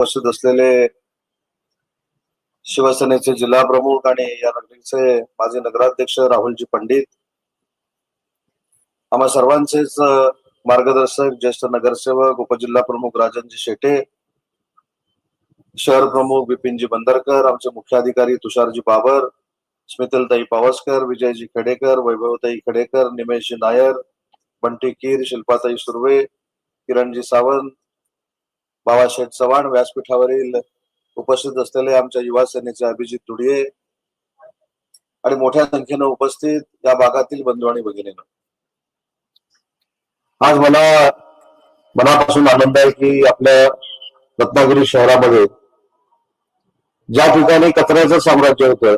उपस्थित असलेले शिवसेनेचे जिल्हा प्रमुख आणि या नगरीचे माजी नगराध्यक्ष राहुलजी पंडित आम्हा सर्वांचेच मार्गदर्शक ज्येष्ठ नगरसेवक उपजिल्हा प्रमुख राजनजी शेटे शहर प्रमुख बिपिनजी बंदरकर आमचे मुख्याधिकारी तुषारजी बाबर स्मितलताई पावसकर विजयजी खेडेकर वैभवताई खेडेकर निमेशजी नायर बंटी कीर शिल्पाताई सुर्वे किरणजी सावंत बाबासाहेब चव्हाण व्यासपीठावरील उपस्थित असलेले आमच्या युवा सेनेचे अभिजित दुडिये आणि मोठ्या संख्येनं उपस्थित या भागातील बंधू आणि भगिनीनं. आज मला मनापासून आनंद आहे की आपल्या रत्नागिरी शहरामध्ये ज्या ठिकाणी कचऱ्याचं साम्राज्य होतं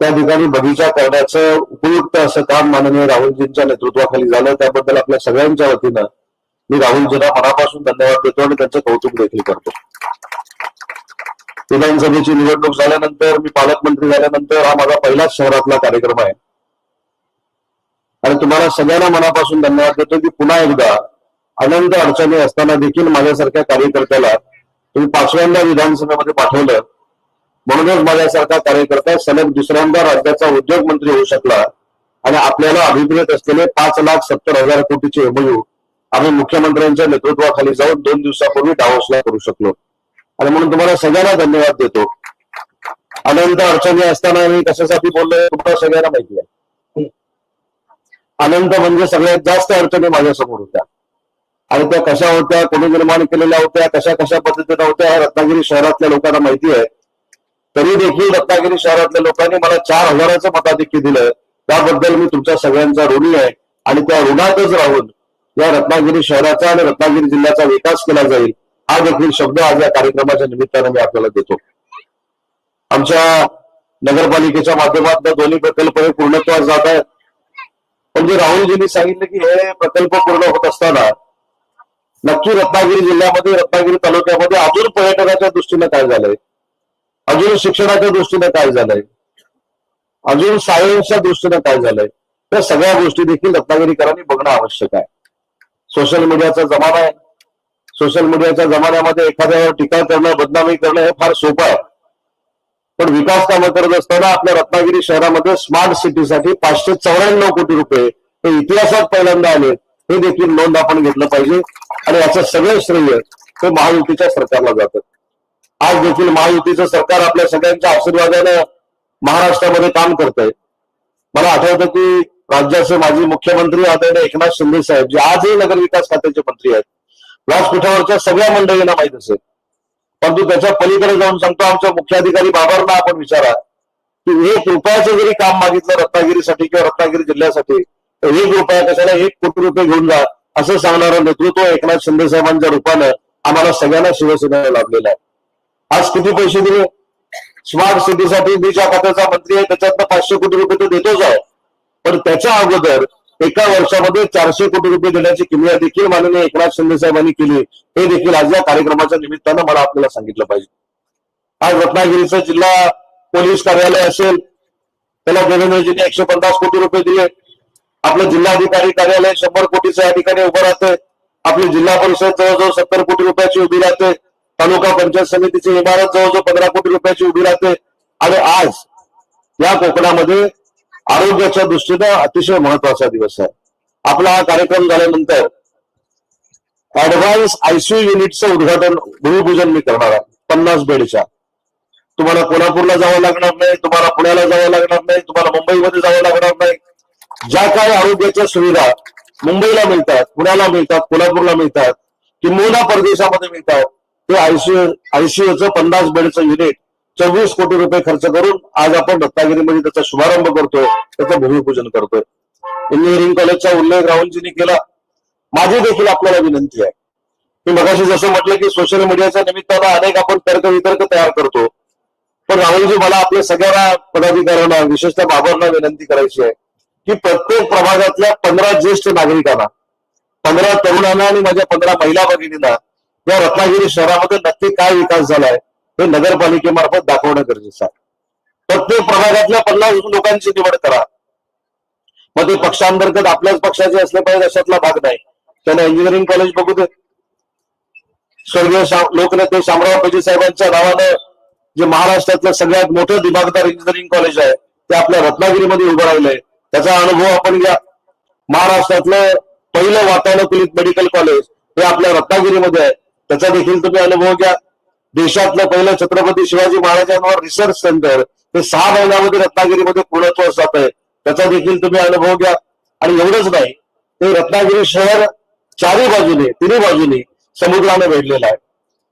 त्या ठिकाणी बगीचा करण्याचं उपयुक्त असं काम माननीय राहुलजींच्या नेतृत्वाखाली झालं. त्याबद्दल आपल्या सगळ्यांच्या वतीनं मी राहुलजींना मनापासून धन्यवाद देतो आणि त्यांचं कौतुक देखील करतो. विधानसभेची निवडणूक झाल्यानंतर मी पालकमंत्री झाल्यानंतर हा माझा पहिलाच शहरातला कार्यक्रम आहे. आणि तुम्हाला सगळ्यांना मनापासून धन्यवाद देतो की पुन्हा एकदा अनंत अडचणी असताना देखील माझ्यासारख्या कार्यकर्त्याला तुम्ही पाचव्यांदा विधानसभेमध्ये पाठवलं. म्हणूनच माझ्यासारखा कार्यकर्ता सलग दुसऱ्यांदा राज्याचा उद्योग मंत्री होऊ शकला आणि आपल्याला अभिप्रेत असलेले पाच लाख सत्तर हजार कोटीचे एमयू आम्ही मुख्यमंत्र्यांच्या नेतृत्वाखाली जाऊन दोन दिवसापूर्वी डावसला करू शकलो. आणि म्हणून तुम्हाला सगळ्यांना धन्यवाद देतो. अनंत अडचणी असताना मी कशासाठी बोललोय तुम्हाला सगळ्यांना माहिती आहे. अनंत म्हणजे सगळ्यात जास्त अडचणी माझ्यासमोर होत्या. आणि त्या कशा होत्या कोणी निर्माण केलेल्या होत्या कशा कशा पद्धतीने होत्या रत्नागिरी शहरातल्या लोकांना माहिती आहे. तरी देखील रत्नागिरी शहरातल्या लोकांनी मला चार हजाराचं मताधिक्य दिलं. त्याबद्दल मी तुमच्या सगळ्यांचा ऋणी आहे. आणि त्या ऋणातच राहून या रत्नागिरी शहराचा आणि रत्नागिरी जिल्ह्याचा विकास केला जाईल हा देखील शब्द आज या कार्यक्रमाच्या निमित्तानं मी आपल्याला देतो. आमच्या नगरपालिकेच्या माध्यमातून दोन्ही प्रकल्प हे पूर्णत्वास जात आहेत. पण जे राहुलजींनी सांगितलं की हे प्रकल्प पूर्ण होत असताना नक्की रत्नागिरी जिल्ह्यामध्ये रत्नागिरी तालुक्यामध्ये अजून पर्यटनाच्या दृष्टीने काय झालंय? अजून शिक्षणाच्या दृष्टीने काय झालंय? अजून सायन्सच्या दृष्टीने काय झालंय? त्या सगळ्या गोष्टी देखील रत्नागिरीकरांनी बघणं आवश्यक आहे. सोशल मीडियाचा जमाना आहे. सोशल मीडियाच्या जमान्यामध्ये एखाद्यावर टीका करणं बदनामी करणं हे फार सोपं आहे. पण विकास कामं करत असताना आपल्या रत्नागिरी शहरामध्ये स्मार्ट सिटीसाठी पाचशे चौऱ्याण्णव कोटी रुपये हे इतिहासात पहिल्यांदा आले. हे देखील नोंद आपण घेतलं पाहिजे. आणि याचं सगळं श्रेय हे महायुतीच्या सरकारला जातं. आज देखील महायुतीचं सरकार आपल्या सगळ्यांच्या आशीर्वादानं महाराष्ट्रामध्ये काम करतंय. मला आठवतं की राज्याचे माजी मुख्यमंत्री आदरणीय एकनाथ शिंदे साहेब जे आजही नगर विकास खात्याचे मंत्री आहेत व्यासपीठावरच्या सगळ्या मंडळींना माहीत असेल. परंतु त्याच्या पलीकडे जाऊन सांगतो आमच्या मुख्याधिकारी बाबांना आपण विचारा की एक रुपयाचं जरी काम मागितलं रत्नागिरीसाठी किंवा रत्नागिरी जिल्ह्यासाठी तर एक रुपया कशाला एक कोटी रुपये घेऊन जा असं सांगणारं नेतृत्व एकनाथ शिंदे साहेबांच्या रूपानं आम्हाला सगळ्यांना शिवसेनेला लाभलेलं आहे. आज किती पैसे दिले? स्मार्ट सिटीसाठी मी ज्या खात्याचा मंत्री आहे त्याच्यातनं पाचशे कोटी रुपये तो देतोच आहे. पण त्याच्या अगोदर एका वर्षामध्ये चारशे कोटी रुपये देण्याची किमया देखील माननीय एकनाथ शिंदे साहेबांनी केली. हे देखील आज या कार्यक्रमाच्या निमित्तानं मला आपल्याला सांगितलं पाहिजे. आज रत्नागिरीचं जिल्हा पोलीस कार्यालय असेल त्याला देवेंद्रजीने एकशे पन्नास कोटी रुपये दिले. आपलं जिल्हाधिकारी कार्यालय शंभर कोटीचं या ठिकाणी उभं राहते. आपली जिल्हा परिषद जवळजवळ सत्तर कोटी रुपयाची उभी राहते. तालुका पंचायत समितीची इमारत जवळजवळ पंधरा कोटी रुपयाची उभी राहते. आणि आज या कोकणामध्ये आरोग्याच्या दृष्टीनं अतिशय महत्त्वाचा दिवस आहे. आपला हा कार्यक्रम झाल्यानंतर ऍडव्हान्स आयसीयू युनिटचं उद्घाटन भूमिपूजन मी करणार आहे पन्नास बेडच्या. तुम्हाला कोल्हापूरला जावं लागणार नाही तुम्हाला पुण्याला जावं लागणार नाही तुम्हाला मुंबईमध्ये जावं लागणार नाही. ज्या काही आरोग्याच्या सुविधा मुंबईला मिळतात पुण्याला मिळतात कोल्हापूरला मिळतात किंबहुना परदेशामध्ये मिळतात ते आयसीयू आयसीयूचं पन्नास बेडचं युनिट चोवीस कोटी रुपये खर्च करून आज आपण रत्नागिरीमध्ये त्याचा शुभारंभ करतोय त्याचं भूमिपूजन करतोय. इंजिनिअरिंग कॉलेजचा उल्लेख राहुलजींनी केला. माझी देखील आपल्याला विनंती आहे. मी मगाशी जसं म्हटलं की सोशल मीडियाच्या निमित्तानं अनेक आपण तर्क वितर्क तयार करतो. पण राहुलजी मला आपल्या सगळ्या पदाधिकाऱ्यांना विशेषतः बाबांना विनंती करायची आहे की प्रत्येक प्रभागातल्या पंधरा ज्येष्ठ नागरिकांना पंधरा तरुणांना आणि माझ्या पंधरा महिला भगिनींना या रत्नागिरी शहरामध्ये नक्की काय विकास झालाय हे नगरपालिकेमार्फत दाखवणं गरजेचं आहे. प्रत्येक प्रभागातल्या पन्नास लोकांची निवड करा. मग ते पक्षांतर्गत आपल्याच पक्षाचे असले पाहिजे अशातला भाग नाही. त्यांना इंजिनिअरिंग कॉलेज बघू दे. स्वर्गीय शा- लोकनेते शामराव पेजे साहेबांच्या नावानं जे महाराष्ट्रातलं सगळ्यात मोठं दिमागदार इंजिनिअरिंग कॉलेज आहे ते आपल्या रत्नागिरीमध्ये उभं राहिलंय. त्याचा अनुभव आपण घ्या. महाराष्ट्रातलं पहिलं वातानुकूलित मेडिकल कॉलेज हे आपल्या रत्नागिरीमध्ये आहे. त्याचा देखील तुम्ही अनुभव घ्या. देशातलं पहिलं छत्रपती शिवाजी महाराजांवर रिसर्च सेंटर हे सहा महिन्यामध्ये रत्नागिरीमध्ये पूर्णत्वास जात आहे त्याचा देखील तुम्ही अनुभव घ्या. आणि एवढंच नाही ते रत्नागिरी शहर चारही बाजूने तिन्ही बाजूने समुद्राने वेढलेलं आहे.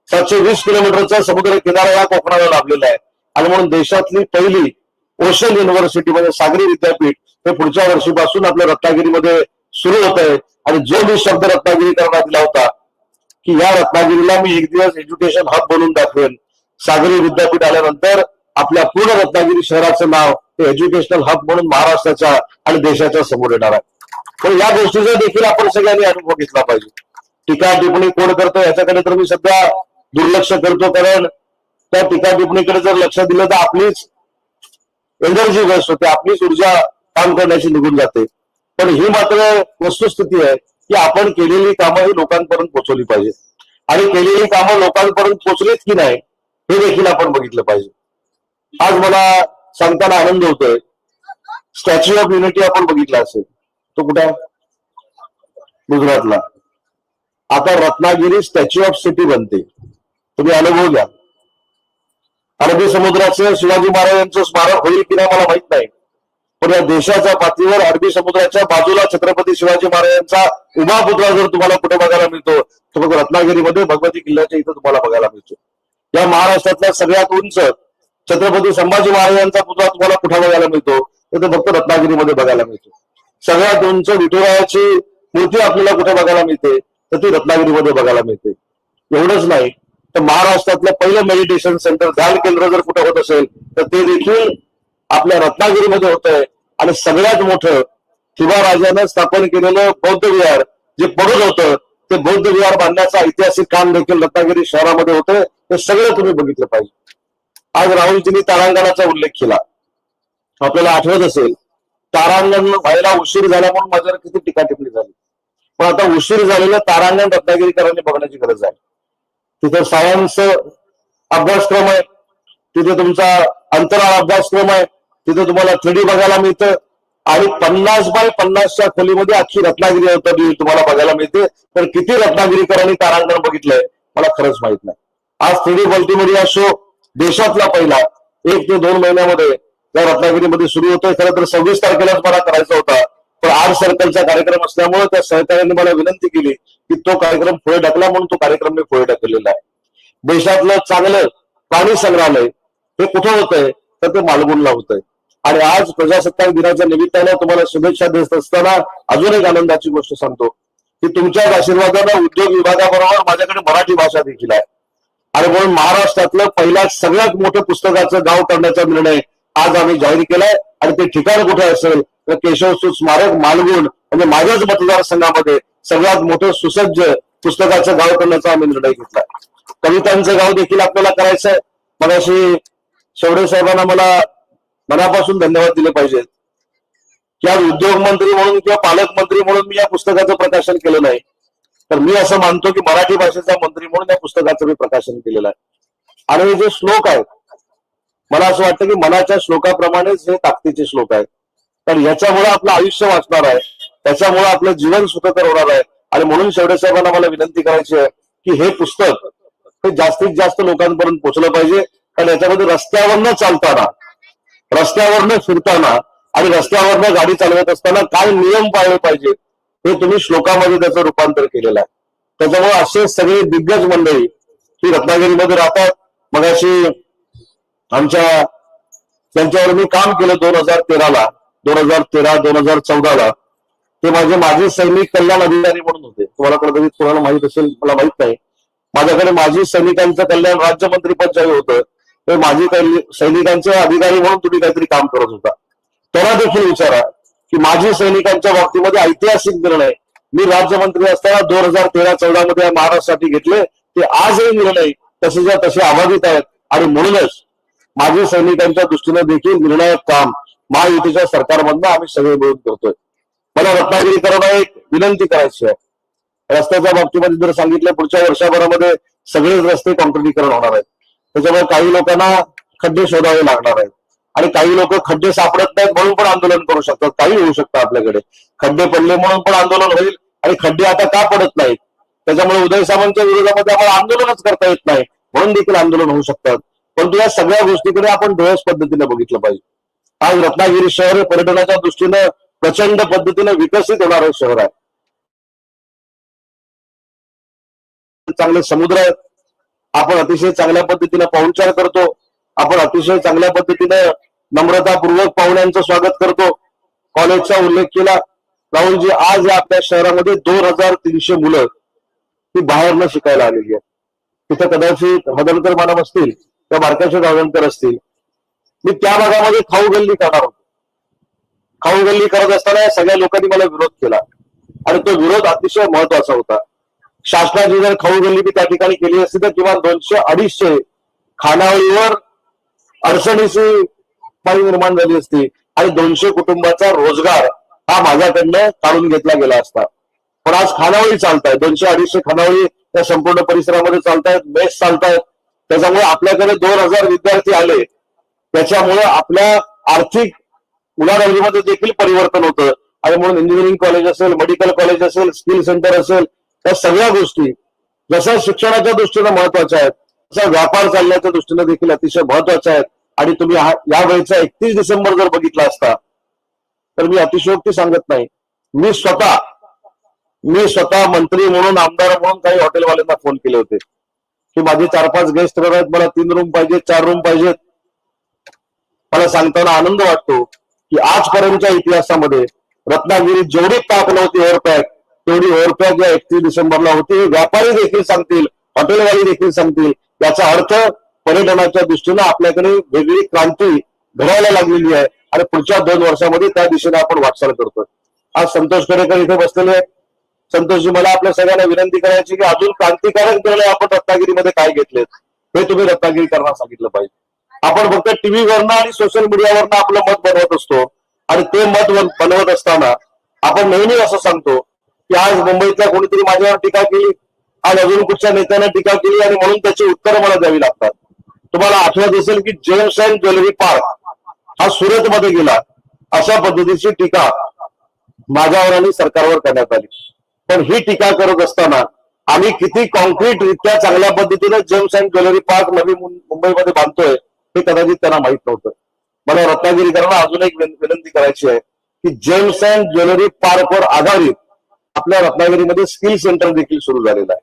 सातशे वीस किलोमीटरचा समुद्र किनारा या कोकणाला लाभलेला आहे. आणि म्हणून देशातली पहिली ओशन युनिव्हर्सिटीमध्ये म्हणजे सागरी विद्यापीठ हे पुढच्या वर्षीपासून आपल्या रत्नागिरीमध्ये सुरू होत आहे आणि जो मी शब्द रत्नागिरी करण्यात दिला होता की या रत्नागिरीला मी एक दिवस एज्युकेशन हब बनवून दाखवेन. सागरी विद्यापीठ आल्यानंतर आपल्या पूर्ण रत्नागिरी शहराचं नाव हे एज्युकेशनल हब म्हणून महाराष्ट्राच्या आणि देशाच्या समोर येणार आहे. पण या गोष्टीचा देखील आपण सगळ्यांनी अनुभव घेतला पाहिजे. टीका टिप्पणी कोण करतो याच्याकडे तर मी सध्या दुर्लक्ष करतो कारण त्या टीका टिप्पणीकडे जर लक्ष दिलं तर आपलीच एनर्जी वेस्ट होते आपलीच ऊर्जा काम करण्याची निघून जाते. पण ही मात्र वस्तुस्थिती आहे. की आपण केलेली कामं ही लोकांपर्यंत पोहोचवली पाहिजे आणि केलेली कामं लोकांपर्यंत पोहोचलीच की नाही हे देखील आपण बघितलं पाहिजे. आज मला सांगताना आनंद होतोय. स्टॅच्यू ऑफ युनिटी आपण बघितला असेल. तो कुठे गुजरातला. आता रत्नागिरी स्टॅच्यू ऑफ सिटी बनते. तुम्ही अनुभव घ्या. अरबी समुद्राचं शिवाजी महाराजांचं स्मारक होईल की नाही मला माहीत नाही. पण या देशाच्या पातळीवर अरबी समुद्राच्या बाजूला छत्रपती शिवाजी महाराजांचा उभा पुतळा जर तुम्हाला कुठे बघायला मिळतो तर मग रत्नागिरीमध्ये भगवती किल्ल्याच्या इथं तुम्हाला बघायला मिळतो. या महाराष्ट्रातल्या सगळ्यात उंच छत्रपती संभाजी महाराजांचा पुतळा तुम्हाला कुठे बघायला मिळतो तर फक्त रत्नागिरीमध्ये बघायला मिळतो. सगळ्यात उंच विठुरायाची मूर्ती आपल्याला कुठे बघायला मिळते तर ती रत्नागिरीमध्ये बघायला मिळते. एवढंच नाही तर महाराष्ट्रातलं पहिलं मेडिटेशन सेंटर ध्यान केंद्र जर कुठं होत असेल तर ते देखील आपल्या रत्नागिरीमध्ये होत आहे आणि सगळ्यात मोठं ठिबा राजानं स्थापन केलेलं बौद्ध विहार जे पडून होतं ते बौद्ध विहार बांधण्याचं ऐतिहासिक काम देखील रत्नागिरी शहरामध्ये होतं ते सगळं तुम्ही बघितलं पाहिजे. आज राहुलजींनी तारांगणाचा उल्लेख केला. आपल्याला आठवत असेल तारांगण व्हायला उशीर झाला म्हणून माझ्यावर किती टीका टिप्पणी झाली. पण आता उशीर झालेलं तारांगण रत्नागिरीकरांनी बघण्याची गरज आहे. तिथं सायन्स अभ्यासक्रम आहे तिथे तुमचा अंतराळ अभ्यासक्रम आहे. तिथं तुम्हाला थ्री बघायला मिळतं. आणि पन्नास बाय पन्नासच्या खोलीमध्ये अख्खी रत्नागिरी अवतरली तुम्हाला बघायला मिळते. तर किती रत्नागिरीकरांनी तारांगण बघितलंय मला खरंच माहीत नाही. आज थ्री मल्टीमीडिया शो देशातला पहिला. एक ते दोन महिन्यामध्ये त्या रत्नागिरीमध्ये सुरू होतोय. खरं तर सव्वीस तारखेलाच मला करायचा होता. पण आर्ट सर्कलचा कार्यक्रम असल्यामुळे त्या सहकार्याने मला विनंती केली की तो कार्यक्रम पुढे ढकला म्हणून तो कार्यक्रम मी पुढे ढकललेला आहे. देशातलं चांगलं प्राणी संग्रहालय हे कुठं होतंय? तर ते मालगुणला होतंय. आणि आज प्रजासत्ताक दिनाच्या निमित्तानं तुम्हाला शुभेच्छा देत असताना अजून एक आनंदाची गोष्ट सांगतो की तुमच्याच आशीर्वादानं उद्योग विभागाबरोबर माझ्याकडे मराठी भाषा देखील आहे. आणि म्हणून महाराष्ट्रातलं पहिला सगळ्यात मोठं पुस्तकाचं गाव करण्याचा निर्णय आज आम्ही जाहीर केलाय. आणि ते ठिकाण कुठे असेल तर केशवसूत स्मारक मालगुण म्हणजे माझ्याच मतदारसंघामध्ये सगळ्यात मोठं सुसज्ज पुस्तकाचं गाव करण्याचा आम्ही निर्णय घेतलाय. कवितांचं गाव देखील आपल्याला करायचं आहे मगाशी शेवडे साहेबांना मला मनापासून धन्यवाद दिले पाहिजेत. की आज उद्योग मंत्री म्हणून किंवा पालकमंत्री म्हणून मी या पुस्तकाचं प्रकाशन केलं नाही. तर मी असं मानतो की मराठी भाषेचा मंत्री म्हणून या पुस्तकाचं मी प्रकाशन केलेलं आहे. आणि हे जे श्लोक आहेत मला असं वाटतं की मनाच्या श्लोकाप्रमाणेच हे ताकदीचे श्लोक आहेत. कारण याच्यामुळे आपलं आयुष्य वाचणार आहे. त्याच्यामुळे आपलं जीवन सुखकर होणार आहे. आणि म्हणून शेवटे साहेबांना मला विनंती करायची आहे की हे पुस्तक हे जास्तीत जास्त लोकांपर्यंत पोहोचलं पाहिजे. कारण याच्यामध्ये रस्त्यावरनं चालताना रस्त्यावरनं फिरताना आणि रस्त्यावरनं गाडी चालवत असताना काय नियम पाळले पाहिजे हे तुम्ही श्लोकामध्ये त्याचं रूपांतर केलेलं आहे. त्याच्यामुळे असे सगळे दिग्गज मंडळी ही रत्नागिरीमध्ये राहतात. मग अशी आमच्या त्यांच्यावर मी काम केलं दोन हजार तेराला दोन हजार तेरा दोन हजार चौदाला. ते माझे माजी सैनिक कल्याण अधिकारी म्हणून होते. तुम्हाला कदाचित कोणाला माहीत असेल मला माहीत नाही. माझ्याकडे माजी सैनिकांचं कल्याण राज्यमंत्रीपद ज्यावेळी होतं तर माजी काही सैनिकांचे अधिकारी म्हणून तुम्ही काहीतरी काम करत होता. त्याला देखील विचारा की माजी सैनिकांच्या बाबतीमध्ये ऐतिहासिक निर्णय मी राज्यमंत्री असताना दोन हजार तेरा चौदा मध्ये महाराष्ट्रासाठी घेतले. ते आजही निर्णय तसेच्या तसे अबाधित आहेत. आणि म्हणूनच माजी सैनिकांच्या दृष्टीने देखील निर्णायक काम महायुतीच्या सरकारमधनं आम्ही सगळे मिळून करतोय. मला रत्नागिरीकरांना एक विनंती करायची आहे. रस्त्याच्या बाबतीमध्ये जर सांगितलं पुढच्या वर्षभरामध्ये सगळेच रस्ते कॉन्क्रिटीकरण होणार आहेत. त्याच्यामुळे काही लोकांना खड्डे शोधावे लागणार आहेत. आणि काही लोक खड्डे सापडत नाहीत म्हणून पण आंदोलन करू शकतात. काही होऊ शकतं आपल्याकडे. खड्डे पडले म्हणून पण आंदोलन होईल. आणि खड्डे आता का पडत नाहीत? त्याच्यामुळे उदय सामंतच्या विरोधामध्ये आम्हाला आंदोलनच करता येत नाही. म्हणून देखील आंदोलन होऊ शकतात परंतु या सगळ्या गोष्टीकडे आपण डोळस पद्धतीने बघितलं पाहिजे. आज रत्नागिरी शहर हे पर्यटनाच्या दृष्टीनं प्रचंड पद्धतीने विकसित होणारं शहर आहे. चांगले समुद्र आहेत आपण अतिशय चांगल्या पद्धतीने पाहुणचार करतो. आपण अतिशय चांगल्या पद्धतीने नम्रतापूर्वक पाहुण्यांचं स्वागत करतो. कॉलेजचा उल्लेख केला. राहुलजी आज या आपल्या शहरामध्ये दोन हजार तीनशे मुलं ती बाहेरनं शिकायला आलेली आहेत. तिथं कदाचित हदनकर मानव असतील किंवा बारकाशे गावणकर असतील. मी त्या भागामध्ये खाऊ गल्ली करणार होतो. खाऊ गल्ली करत असताना सगळ्या लोकांनी मला विरोध केला. आणि तो विरोध अतिशय महत्त्वाचा होता. शासनाची जर खाऊगल्ली मी त्या ठिकाणी केली असती तर किमान दोनशे अडीचशे खानावळीवर अडचणीची पाणी निर्माण झाली असती. आणि दोनशे कुटुंबाचा रोजगार हा माझ्याकडनं काढून घेतला गेला असता. पण आज खानावळी चालताय दोनशे अडीचशे खानावळी त्या संपूर्ण परिसरामध्ये चालतायत बेस चालतायत. त्याच्यामुळे आपल्याकडे दोन हजार विद्यार्थी आले. त्याच्यामुळे आपल्या आर्थिक उलाढालीमध्ये देखील परिवर्तन होतं. आणि म्हणून इंजिनिअरिंग कॉलेज असेल मेडिकल कॉलेज असेल स्किल सेंटर असेल या सगळ्या गोष्टी जसा शिक्षणाच्या दृष्टीनं महत्त्वाच्या आहेत तसा व्यापार चालण्याच्या दृष्टीनं देखील अतिशय महत्त्वाच्या आहेत आणि तुम्ही या वेळेचा एकतीस डिसेंबर जर बघितला असता तर मी अतिशयोक्ती सांगत नाही. मी स्वतः मी स्वतः मंत्री म्हणून आमदार म्हणून काही हॉटेलवाल्यांना फोन केले होते. की माझे चार पाच गेस्ट आहेत मला तीन रूम पाहिजेत चार रूम पाहिजेत. मला सांगताना आनंद वाटतो की आजपर्यंतच्या इतिहासामध्ये रत्नागिरीत जेवढी ताप नव्हती एअरपॅक तेवढी ओव्हरपॅक या एकतीस डिसेंबरला होती. व्यापारी देखील सांगतील हॉटेलवाली देखील सांगतील. याचा अर्थ पर्यटनाच्या दृष्टीनं आपल्याकडे वेगळी क्रांती घडायला लागलेली आहे. आणि पुढच्या दोन वर्षामध्ये त्या दिशेने आपण वाटचाल करतोय. आज संतोष करेकर इथे बसलेले आहेत. संतोषजी मला आपल्या सगळ्यांना विनंती करायची की अजून क्रांतिकारक निर्णय आपण रत्नागिरीमध्ये काय घेतलेत हे तुम्ही रत्नागिरीकरांना सांगितलं पाहिजे. आपण फक्त टीव्हीवरनं आणि सोशल मीडियावरनं आपलं मत बनवत असतो. आणि ते मत बनवत असताना आपण नेहमी असं सांगतो की आज मुंबईतल्या कोणीतरी माझ्यावर टीका केली. आज अजून कुठच्या नेत्याने टीका केली आणि म्हणून त्याची उत्तर मला द्यावी लागतात. तुम्हाला आठवत असेल की जेम्स अँड ज्वेलरी पार्क हा सुरतमध्ये गेला. अशा पद्धतीची टीका माझ्यावर आणि सरकारवर करण्यात आली. पण ही टीका करत असताना आम्ही किती कॉन्क्रीट रित्या चांगल्या पद्धतीने जेम्स अँड ज्वेलरी पार्क नवी मुंबईमध्ये बांधतोय हे कदाचित त्यांना माहीत नव्हतं. मला रत्नागिरीकरांना अजून एक विनंती करायची आहे की जेम्स अँड ज्वेलरी पार्कवर आधारित आपल्या रत्नागिरीमध्ये स्किल सेंटर देखील सुरू झालेलं आहे.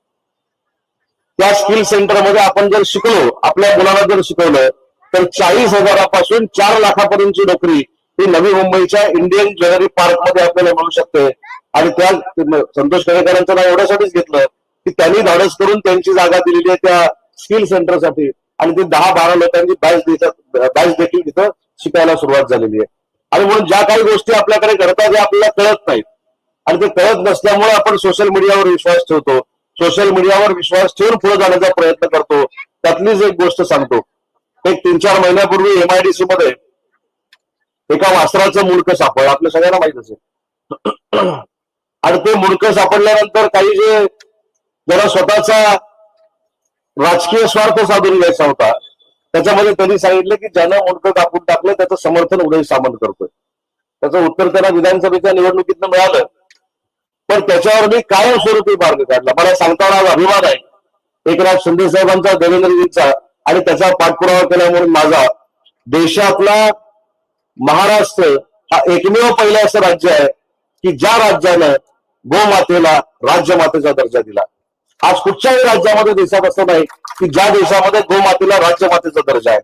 त्या स्किल सेंटरमध्ये आपण जर शिकलो आपल्या मुलाला जर शिकवलं तर चाळीस हजारापासून चार लाखापर्यंतची नोकरी ही नवी मुंबईच्या इंडियन ज्वेलरी पार्कमध्ये आपल्याला मिळू शकते. आणि त्या संतोष करेकरांचं नाव एवढ्यासाठीच घेतलं की त्यांनी धाडस करून त्यांची जागा दिलेली आहे त्या स्किल सेंटरसाठी. आणि ते दहा बारा लोकांची बॅच बॅच देखील तिथं शिकायला सुरुवात झालेली आहे. आणि म्हणून ज्या काही गोष्टी आपल्याकडे घडतात हे आपल्याला कळत नाहीत. आणि ते कळत नसल्यामुळे आपण सोशल मीडियावर विश्वास ठेवतो. सोशल मीडियावर विश्वास ठेवून पुढे जाण्याचा प्रयत्न करतो. त्यातलीच एक गोष्ट सांगतो. एक तीन चार महिन्यापूर्वी एमआयडीसी मध्ये एका वासराचं मुडकं सापडलं. आपल्या सगळ्यांना माहीत असेल. आणि ते मुडकं सापडल्यानंतर काही जे जरा स्वतःचा राजकीय स्वार्थ साधून घ्यायचा होता. त्याच्यामध्ये त्यांनी सांगितलं की ज्यानं मुंडकं कापून टाकलं त्याचं समर्थन उदय सामंत करतोय. त्याचं उत्तर त्यांना विधानसभेच्या निवडणुकीतनं मिळालं. पण त्याच्यावर मी कायमस्वरूपी मार्ग काढला. मला सांगताना आज अभिमान आहे. एकनाथ शिंदे साहेबांचा देवेंद्रजींचा आणि त्याचा पाठपुरावा केला म्हणून माझा देशातला महाराष्ट्र हा एकमेव पहिलं असं राज्य आहे की ज्या राज्यानं गोमातेला राज्यमातेचा दर्जा दिला. आज कुठच्याही राज्यामध्ये देशात असं नाही की ज्या देशामध्ये गोमातेला राज्यमातेचा दर्जा आहे.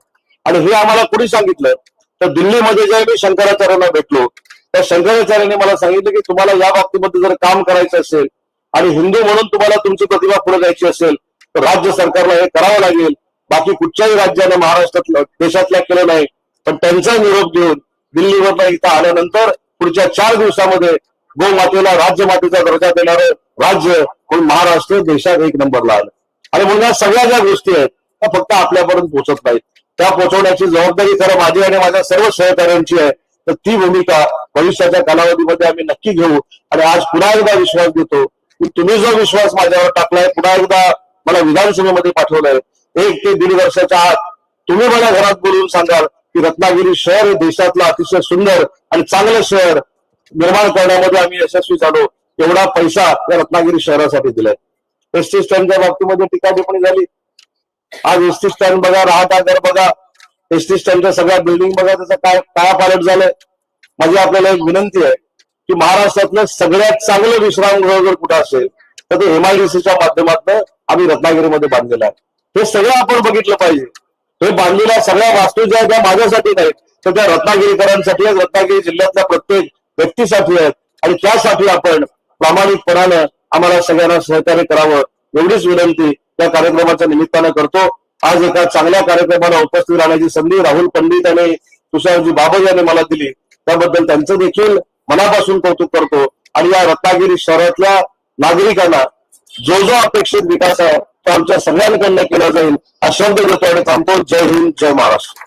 आणि हे आम्हाला कुणी सांगितलं? तर दिल्लीमध्ये जेव्हा मी शंकराचार्यांना भेटलो त्या शंकराचार्यांनी मला सांगितलं की तुम्हाला या बाबतीमध्ये जर काम करायचं असेल आणि हिंदू म्हणून तुम्हाला तुमची प्रतिभा पुढे जायची असेल तर राज्य सरकारला हे करावं लागेल. बाकी कुठच्याही राज्यानं महाराष्ट्रातलं देशातल्या केलं नाही पण त्यांचा निरोप घेऊन दिल्लीवरनं इथं आल्यानंतर पुढच्या चार दिवसामध्ये गोमातेला राज्यमातेचा दर्जा देणारं राज्य म्हणून महाराष्ट्र देशात एक नंबरला आलं. आणि म्हणून या सगळ्या ज्या गोष्टी आहेत त्या फक्त आपल्यापर्यंत पोहोचत नाहीत. त्या पोहोचवण्याची जबाबदारी खरं माझी आणि माझ्या सर्व सहकार्यांची आहे. तर ती भूमिका भविष्याच्या कालावधीमध्ये आम्ही नक्की घेऊ. आणि आज पुन्हा एकदा विश्वास देतो की तुम्ही जो विश्वास माझ्यावर टाकलाय पुन्हा एकदा मला विधानसभेमध्ये पाठवलंय. एक ते दीड वर्षाच्या आत तुम्ही मला घरात बोलून सांगाल की रत्नागिरी शहर हे देशातलं अतिशय सुंदर आणि चांगलं शहर निर्माण करण्यामध्ये आम्ही यशस्वी झालो. एवढा पैसा या रत्नागिरी शहरासाठी दिलाय. एस टी स्टँडच्या बाबतीमध्ये टीका टिप्पणी झाली. आज एस टी स्टँड बघा राहत आगर बघा. एस टी स्टँडच्या सगळ्या बिल्डिंग बघा त्याचं काय काय पालट झालंय. माझी आपल्याला एक विनंती आहे की महाराष्ट्रातलं सगळ्यात चांगलं विश्रामगृह जर कुठं असेल तर ते एमआयडीसीच्या माध्यमातून आम्ही रत्नागिरीमध्ये बांधलेलं आहे. हे सगळं आपण बघितलं पाहिजे. हे बांधलेल्या सगळ्या वास्तू ज्या आहेत त्या माझ्यासाठी नाहीत. तर त्या रत्नागिरीकरांसाठी आहेत रत्नागिरी जिल्ह्यातल्या प्रत्येक व्यक्तीसाठी आहेत. आणि त्यासाठी आपण प्रामाणिकपणानं आम्हाला सगळ्यांना सहकार्य करावं. एवढीच विनंती त्या कार्यक्रमाच्या निमित्तानं करतो. आज एका चांगल्या कार्यक्रमाला उपस्थित राहण्याची संधी राहुल पंडित आणि तुषारजी बाबज यांनी मला दिली. त्याबद्दल त्यांचं देखील मनापासून कौतुक करतो. आणि या रत्नागिरी शहरातल्या नागरिकांना जो जो अपेक्षित विकास आहे तो आमच्या सगळ्यांकडनं केला जाईल हा शब्द देतो आणि थांबतो. जय हिंद जय महाराष्ट्र.